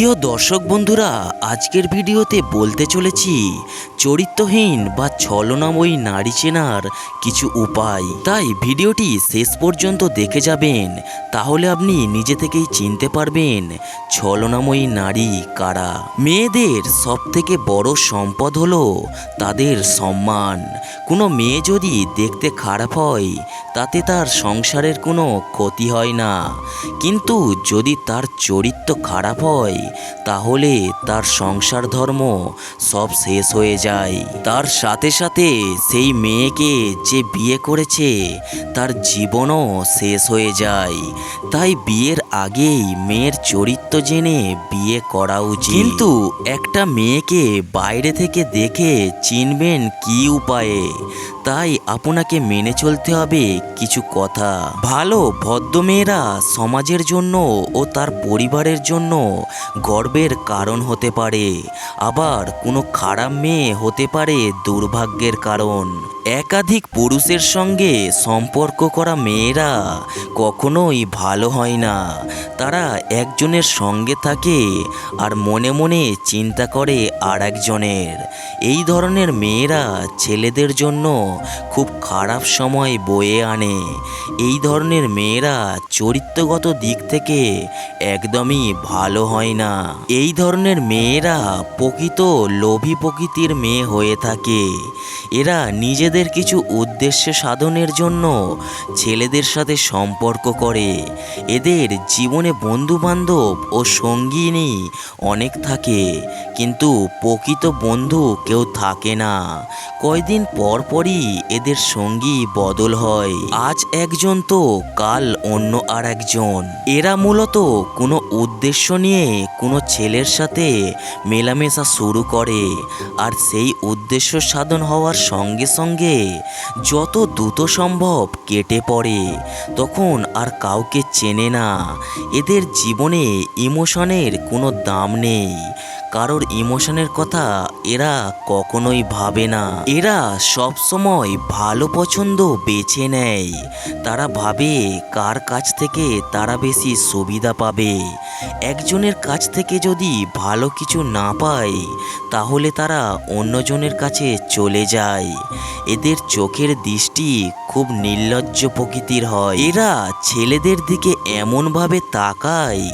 প্রিয় দর্শক বন্ধুরা, আজকের ভিডিওতে বলতে চলেছি, চরিত্রহীন বা ছলনাময়ী নারী চেনার কিছু উপায়। তাই ভিডিওটি শেষ পর্যন্ত দেখে যাবেন, তাহলে আপনি নিজে থেকেই চিনতে পারবেন, ছলনাময়ী নারী কারা। মেয়েদের সব থেকে বড় সম্পদ হলো তাদের সম্মান। কোনো মেয়ে যদি দেখতে খারাপ হয়, তাতে তার সংসারের কোনো ক্ষতি হয় না। কিন্তু যদি তার চরিত্র খারাপ হয় তাহলে তার সংসার ধর্ম সব শেষ হয়ে যায়। তার সাথে সাথে সেই মেয়েকে যে বিয়ে করেছে, তার জীবনও শেষ হয়ে যায়। তাই বিয়ের আগেই মেয়ের চরিত্র জেনে বিয়ে করা উচিত কিন্তু একটা মেয়েকে বাইরে থেকে দেখে চিনবেন কি উপায়ে। তাই আপনাকে মেনে চলতে হবে কিছু কথা। ভালো ভদ্র মেয়েরা সমাজের জন্য ও তার পরিবারের জন্য গর্বের কারণ হতে পারে। আবার কোনো খারাপ মেয়ে হতে পারে দুর্ভাগ্যের কারণ। একাধিক পুরুষের সঙ্গে সম্পর্ক করা মেয়েরা কখনোই ভালো হয় না। তারা একজনের সঙ্গে থাকে আর মনে মনে চিন্তা করে আর একজনের এই ধরনের মেয়েরা ছেলেদের জন্য খুব খারাপ সময় বয়ে আনে। এই ধরনের মেয়েরা চরিত্রগত দিক থেকে একদমই ভালো হয় না। এই ধরনের মেয়েরা প্রকৃত লোভী প্রকৃতির মেয়ে হয়ে থাকে। এরা নিজেদের কিছু উদ্দেশ্য সাধনের জন্য ছেলেদের সাথে সম্পর্ক করে। এদের জীবনে বন্ধু বান্ধব ও সঙ্গিনী অনেক থাকে। কিন্তু প্রকৃত বন্ধু কেউ থাকে না। কয়দিন পর পরই এদের সঙ্গী বদল হয়। আজ একজন তো, কাল অন্য আর একজন এরা মূলত কোনো উদ্দেশ্য নিয়ে কোনো ছেলের সাথে মেলামেশা শুরু করে। আর সেই উদ্দেশ্য সাধন হওয়ার সঙ্গে সঙ্গে যত দ্রুত সম্ভব কেটে পড়ে। তখন আর কাউকে চেনে না। এদের জীবনে ইমোশনের কোনো দাম নেই। কারোর ইমোশনের কথা এরা কখনোই ভাবে না। এরা সব সময় ভালো পছন্দ বেছে নেয়। তারা ভাবে কার কাছ থেকে তারা বেশি সুবিধা পাবে। একজনের কাছ থেকে যদি ভালো কিছু না পায়, তাহলে তারা অন্যজনের কাছে চলে যায়। এদের চোখের দৃষ্টি খুব নির্লজ্জ প্রকৃতির হয়। এরা ছেলেদের দিকে এমনভাবে তাকায়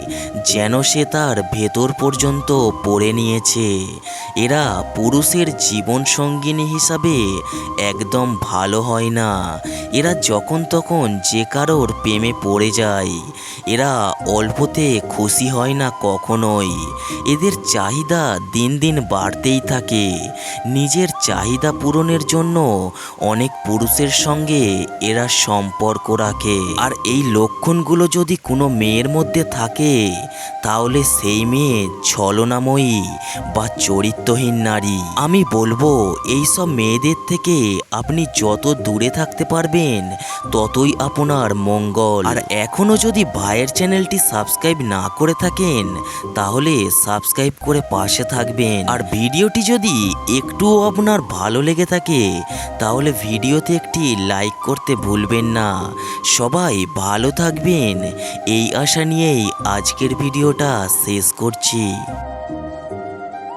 যেন সে তার ভেতর পর্যন্ত পড়ে নিয়েছে, এরা পুরুষের জীবন সঙ্গিনী হিসাবে একদম ভালো হয় না। এরা যখন তখন যে কারোর প্রেমে পড়ে যায়, এরা অল্পতে খুশি হয় না কখনোই। এদের চাহিদা দিন দিন বাড়তেই থাকে। নিজের চাহিদা পূরণের জন্য অনেক পুরুষের সঙ্গে এরা সম্পর্ক রাখে। আর এই লক্ষণগুলো যদি কোনো মেয়ের মধ্যে থাকে, তাহলে সেই মেয়ে ছলনাময়ী বা চরিত্রহীন নারী। আমি বলব এই সব মেয়েদের থেকে আপনি যত দূরে থাকতে পারবেন, ততই আপনার মঙ্গল। আর এখনও যদি ভাইয়ের চ্যানেলটি সাবস্ক্রাইব না করে থাকেন, তাহলে সাবস্ক্রাইব করে পাশে থাকবেন। আর ভিডিওটি যদি একটুও আপনার ভালো লেগে থাকে, তাহলে ভিডিওতে একটি লাইক করতে ভুলবেন না। সবাই ভালো থাকবেন, এই আশা নিয়েই আজকের ভিডিওটা শেষ করছি।